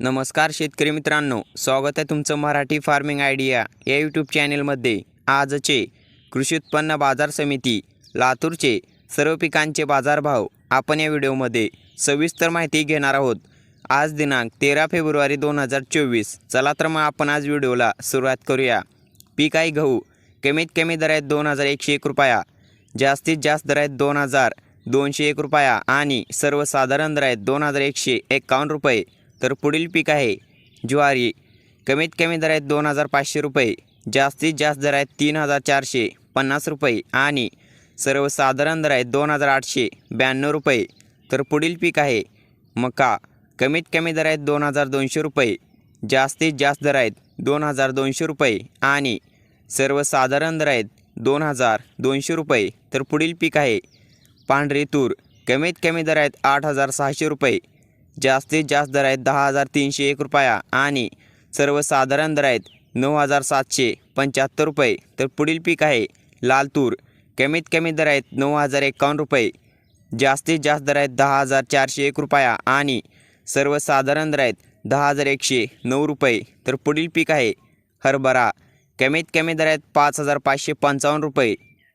नमस्कार शेतकरी मित्रांनो स्वागत आहे तुमचं मराठी फार्मिंग आयडिया या यूट्यूब चॅनेलमध्ये आजचे कृषी उत्पन्न बाजार समिती लातूरचे सर्व पिकांचे बाजारभाव आपण या व्हिडिओमध्ये सविस्तर माहिती घेणार आहोत. आज दिनांक तेरा फेब्रुवारी दोन हजार चोवीस. चला तर मग आपण आज व्हिडिओला सुरुवात करूया. पीक आहे गहू कमीत कमी दर आहेत दोन हजार एकशे एक रुपया जास्तीत जास्त दर आहेत दोन हजार दोनशे एक रुपया आणि सर्वसाधारण दर आहेत दोन हजार एकशे एक्कावन्न रुपये. तर पुढील पीक आहे ज्वारी. कमीत कमी दर आहेत दोन हजार पाचशे रुपये जास्तीत जास्त दर आहेत तीन हजार चारशे पन्नास रुपये आणि सर्वसाधारण दर आहेत दोन हजार आठशे ब्याण्णव रुपये. तर पुढील पीक आहे मका. कमीत कमी दर आहेत दोन हजार दोनशे रुपये जास्तीत जास्त दर आहेत दोन हजार दोनशे रुपये आणि सर्वसाधारण दर आहेत दोन हजार दोनशे रुपये. तर पुढील पीक आहे पांढरी तूर. कमीत कमी दर आहेत आठ हजार सहाशे रुपये जास्तीत जास्त दर आहेत दहा हजार तीनशे एक रुपया आणि सर्वसाधारण दर आहेत नऊ हजार सातशे पंच्याहत्तर रुपये. तर पुढील पीक आहे लाल तूर कमीत कमी दर आहेत नऊ हजार एकावन्न रुपये. जास्तीत जास्त दर आहेत दहा हजार चारशे एक रुपया आणि सर्वसाधारण दर आहेत दहा हजार एकशे नऊ रुपये. तर पुढील पीक आहे हरभरा. कमीत कमी दर आहेत पाच हजार पाचशे पंचावन्न रुपये.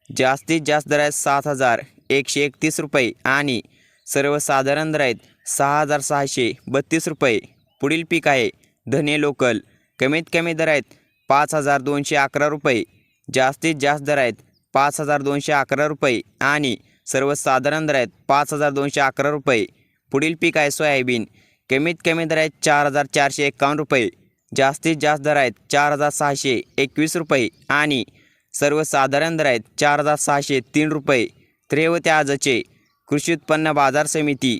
जास्तीत जास्त दर आहेत सात हजार एकशे एकतीस रुपये आणि सर्वसाधारण दर आहेत सहा हजार सहाशे बत्तीस रुपये. पुढील पीक आहे. धने लोकल. कमीत कमी दर आहेत पाच हजार दोनशे अकरा रुपये. जास्तीत जास्त दर आहेत पाच हजार दोनशे अकरा रुपये. आणि सर्वसाधारण दर आहेत पाच हजार दोनशे अकरा रुपये. पुढील पीक आहे सोयाबीन. कमीत कमी दर आहेत चार हजार चारशे एकावन्न रुपये. जास्तीत जास्त दर आहेत चार हजार सहाशे एकवीस रुपये. आणि सर्वसाधारण दर आहेत चार हजार सहाशे तीन रुपये. तर आजचे कृषी उत्पन्न बाजार समिती.